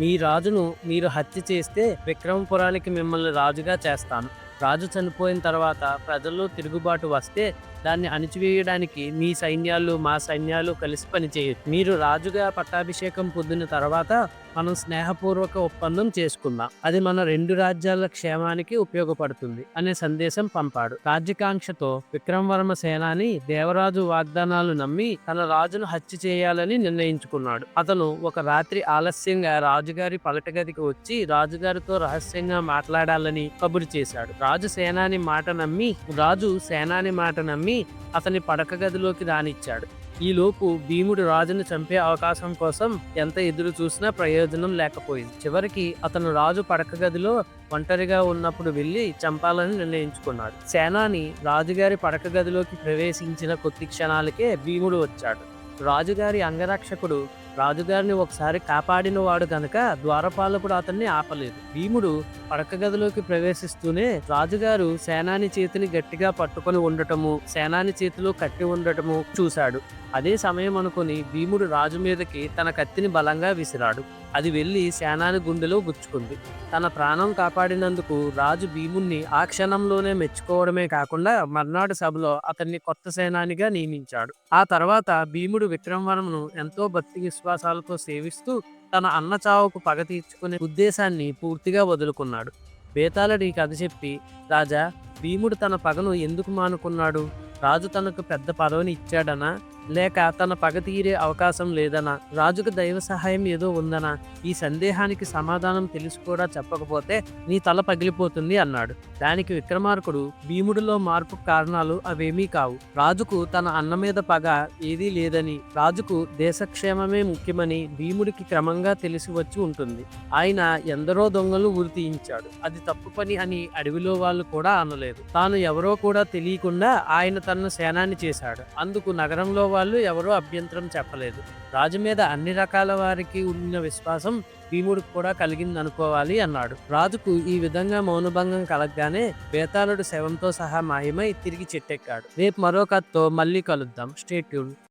మీ రాజును మీరు హత్య చేస్తే విక్రమపురానికి మిమ్మల్ని రాజుగా చేస్తాను. రాజు చనిపోయిన తర్వాత ప్రజల్లో తిరుగుబాటు వస్తే దాన్ని అణిచివేయడానికి మీ సైన్యాలు మా సైన్యాలు కలిసి పనిచేయచ్చు మీరు రాజుగా పట్టాభిషేకం పొందిన తర్వాత మనం స్నేహపూర్వక ఒప్పందం చేసుకుందాం. అది మన రెండు రాజ్యాల క్షేమానికి ఉపయోగపడుతుంది అనే సందేశం పంపాడు. రాజ్యకాంక్షతో విక్రమవర్మ సేనాని దేవరాజు వాగ్దానాలు నమ్మి తన రాజును హత్య చేయాలని నిర్ణయించుకున్నాడు. అతను ఒక రాత్రి ఆలస్యంగా రాజుగారి పలటగదికి వచ్చి రాజుగారితో రహస్యంగా మాట్లాడాలని కబురు చేశాడు. రాజు సేనాని మాట నమ్మి రాజు సేనాని మాట నమ్మి అతని పడక గదిలోకి రానిచ్చాడు. ఈలోపు భీముడు రాజును చంపే అవకాశం కోసం ఎంత ఎదురు చూసినా ప్రయోజనం లేకపోయింది. చివరికి అతను రాజు పడక గదిలో ఒంటరిగా ఉన్నప్పుడు వెళ్ళి చంపాలని నిర్ణయించుకున్నాడు. సేనాని రాజుగారి పడక గదిలోకి ప్రవేశించిన కొద్ది క్షణాలకే భీముడు వచ్చాడు. రాజుగారి అంగరక్షకుడు రాజుగారిని ఒకసారి కాపాడిన వాడు గనక ద్వారపాలకుడు అతన్ని ఆపలేదు. భీముడు పడక గదిలోకి ప్రవేశిస్తూనే రాజుగారు సేనాని చేతిని గట్టిగా పట్టుకొని ఉండటము సేనాని చేతిలో కట్టి ఉండటము చూశాడు. అదే సమయం అనుకుని భీముడు రాజు మీదకి తన కత్తిని బలంగా విసిరాడు. అది వెళ్ళి సేనాని గుండెలో గుచ్చుకుంది. తన ప్రాణం కాపాడినందుకు రాజు భీముణ్ణి ఆ క్షణంలోనే మెచ్చుకోవడమే కాకుండా మర్నాడు సభలో అతన్ని కొత్త సేనానిగా నియమించాడు. ఆ తర్వాత భీముడు విక్రమవరమును ఎంతో భక్తి విశ్వాసాలతో సేవిస్తూ తన అన్న చావుకు పగ తీర్చుకునే ఉద్దేశాన్ని పూర్తిగా వదులుకున్నాడు. బేతాళుడి కథ చెప్పి రాజా భీముడు తన పగను ఎందుకు మానుకున్నాడు? రాజు తనకు పెద్ద పదవిని ఇచ్చాడనా? లేక తన పగ తీరే అవకాశం లేదనా? రాజుకు దైవ సహాయం ఏదో ఉందనా? ఈ సందేహానికి సమాధానం తెలిసి కూడా చెప్పకపోతే నీ తల పగిలిపోతుంది అన్నాడు. దానికి విక్రమార్కుడు భీముడిలో మార్పు కారణాలు అవేమీ కావు. రాజుకు తన అన్న మీద పగ ఏదీ లేదని రాజుకు దేశక్షేమమే ముఖ్యమని భీముడికి క్రమంగా తెలిసి వచ్చి ఉంటుంది. ఆయన ఎందరో దొంగలు ఉరి తీయించాడు. అది తప్పు పని అని అడవిలో వాళ్ళు కూడా అనలేదు. తాను ఎవరో కూడా తెలియకుండా ఆయన తన సేనాన్ని చేశాడు. అందుకు నగరంలో వాళ్ళు ఎవరూ అభ్యంతరం చెప్పలేదు. రాజు మీద అన్ని రకాల వారికి ఉన్న విశ్వాసం భీముడికి కూడా కలిగింది అనుకోవాలి అన్నాడు. రాజుకు ఈ విధంగా మౌనభంగం కలగగానే బేతాళుడు శవంతో సహా మాయమై తిరిగి చెట్టెక్కాడు. రేపు మరో కథతో మళ్ళీ కలుద్దాం. స్టేట్యూన్